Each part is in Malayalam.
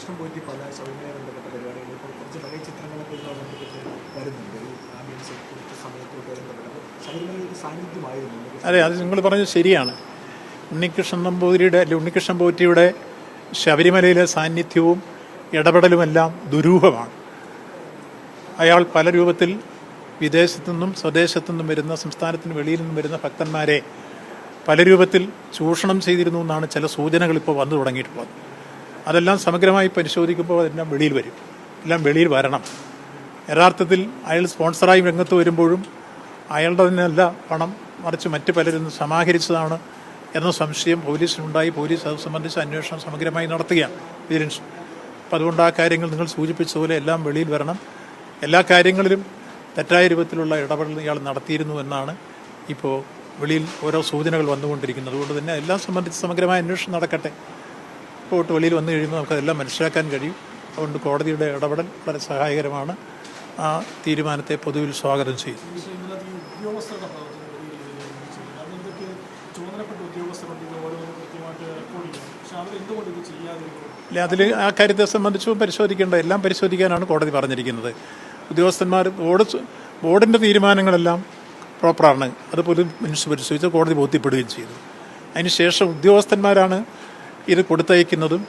ഉണ്ണികൃഷ്ണൻ പോയിട്ട് പല ശബരിമലയെ ബന്ധപ്പെട്ട പരിപാടികൾ. ഇപ്പോൾ കുറച്ച് പഴയ ചിത്രങ്ങളൊക്കെ ഇതുമായി ബന്ധപ്പെട്ട് വരുന്നുണ്ട്. ആംബിയൻസ് കുറച്ച് സമയത്തോട്ട് ബന്ധപ്പെട്ട് അപ്പോൾ ശബരിമല സാന്നിധ്യമായിരുന്നു. അതെ അത് നിങ്ങൾ പറഞ്ഞത് ശരിയാണ്. ഉണ്ണികൃഷ്ണൻ നമ്പൂതിരിയുടെ അല്ലെങ്കിൽ ഉണ്ണികൃഷ്ണൻ പോറ്റിയുടെ ശബരിമലയിലെ സാന്നിധ്യവും ഇടപെടലുമെല്ലാം ദുരൂഹമാണ്. അയാൾ പല രൂപത്തിൽ വിദേശത്തു നിന്നും സ്വദേശത്തു നിന്നും വരുന്ന സംസ്ഥാനത്തിന് വെളിയിൽ നിന്നും വരുന്ന ഭക്തന്മാരെ പല രൂപത്തിൽ ചൂഷണം ചെയ്തിരുന്നു എന്നാണ് ചില സൂചനകൾ ഇപ്പോൾ വന്നു തുടങ്ങിയിട്ടുള്ളത്. അതെല്ലാം സമഗ്രമായി പരിശോധിക്കുമ്പോൾ അതെല്ലാം വെളിയിൽ വരും. എല്ലാം വെളിയിൽ വരണം. യഥാർത്ഥത്തിൽ അയാൾ സ്പോൺസറായി രംഗത്ത് വരുമ്പോഴും അയാളുടെ തന്നെയല്ല പണം മറിച്ച് മറ്റ് പലരും സമാഹരിച്ചതാണ് എന്ന സംശയം പോലീസിനുണ്ടായി. പോലീസ് അത് സംബന്ധിച്ച് അന്വേഷണം സമഗ്രമായി നടത്തുകയാണ് വിജിലൻസ്. അപ്പം അതുകൊണ്ട് ആ കാര്യങ്ങൾ നിങ്ങൾ സൂചിപ്പിച്ചതുപോലെ എല്ലാം വെളിയിൽ വരണം. എല്ലാ കാര്യങ്ങളിലും തെറ്റായ രൂപത്തിലുള്ള ഇടപെടൽ ഇയാൾ നടത്തിയിരുന്നു എന്നാണ് ഇപ്പോൾ വെളിയിൽ ഓരോ സൂചനകൾ വന്നുകൊണ്ടിരിക്കുന്നത്. അതുകൊണ്ട് തന്നെ എല്ലാം സംബന്ധിച്ച് സമഗ്രമായ അന്വേഷണം നടക്കട്ടെ. റിപ്പോർട്ട് വെളിയിൽ വന്നു കഴിയുമ്പോൾ നമുക്കതെല്ലാം മനസ്സിലാക്കാൻ കഴിയും. അതുകൊണ്ട് കോടതിയുടെ ഇടപെടൽ വളരെ സഹായകരമാണ്. ആ തീരുമാനത്തെ പൊതുവിൽ സ്വാഗതം ചെയ്തു. അല്ലെ അതിൽ ആ കാര്യത്തെ സംബന്ധിച്ചും പരിശോധിക്കേണ്ട എല്ലാം പരിശോധിക്കാനാണ് കോടതി പറഞ്ഞിരിക്കുന്നത്. ഉദ്യോഗസ്ഥന്മാർ ബോർഡ് ബോർഡിന്റെ തീരുമാനങ്ങളെല്ലാം പ്രോപ്പറാണ് അത് പോലും മനുഷ്യ പരിശോധിച്ച് കോടതി ബോധ്യപ്പെടുകയും ചെയ്തു. അതിനുശേഷം ഉദ്യോഗസ്ഥന്മാരാണ് ഇത് കൊടുത്തയക്കുന്നതും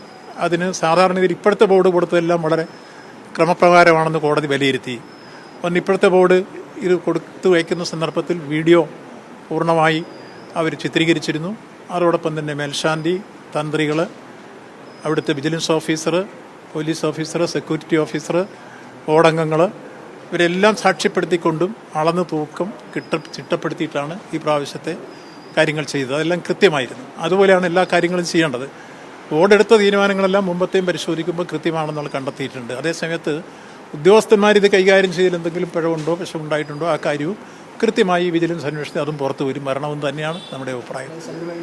അതിന് സാധാരണ ഇതിൽ ഇപ്പോഴത്തെ ബോർഡ് കൊടുത്തതെല്ലാം വളരെ ക്രമപ്രകാരമാണെന്ന് കോടതി വിലയിരുത്തി. ഒന്ന് ഇപ്പോഴത്തെ ബോർഡ് ഇത് കൊടുത്തു വയ്ക്കുന്ന സന്ദർഭത്തിൽ വീഡിയോ പൂർണമായി അവർ ചിത്രീകരിച്ചിരുന്നു. അതോടൊപ്പം തന്നെ മേൽശാന്തി തന്ത്രികൾ അവിടുത്തെ vigilance officer police officer security officer ബോർഡംഗങ്ങൾ ഇവരെല്ലാം സാക്ഷ്യപ്പെടുത്തിക്കൊണ്ടും അളന്ന് തൂക്കം കിട്ട ചിട്ടപ്പെടുത്തിയിട്ടാണ് ഈ പ്രാവശ്യത്തെ കാര്യങ്ങൾ ചെയ്തത്. അതെല്ലാം കൃത്യമായിരുന്നു. അതുപോലെയാണ് എല്ലാ കാര്യങ്ങളും ചെയ്യേണ്ടത്. ബോർഡെടുത്ത തീരുമാനങ്ങളെല്ലാം മുമ്പത്തെയും പരിശോധിക്കുമ്പോൾ കൃത്യമാണെന്നുള്ള കണ്ടെത്തിയിട്ടുണ്ട്. അതേസമയത്ത് ഉദ്യോഗസ്ഥന്മാർ ഇത് കൈകാര്യം ചെയ്തതിൽ എന്തെങ്കിലും പിഴവുണ്ടോ വിഷമുണ്ടായിട്ടുണ്ടോ ആ കാര്യവും കൃത്യമായി വിജിലൻസ് അന്വേഷണത്തിൽ അതും പുറത്തു വരും. വരണമെന്ന് തന്നെയാണ് നമ്മുടെ അഭിപ്രായം.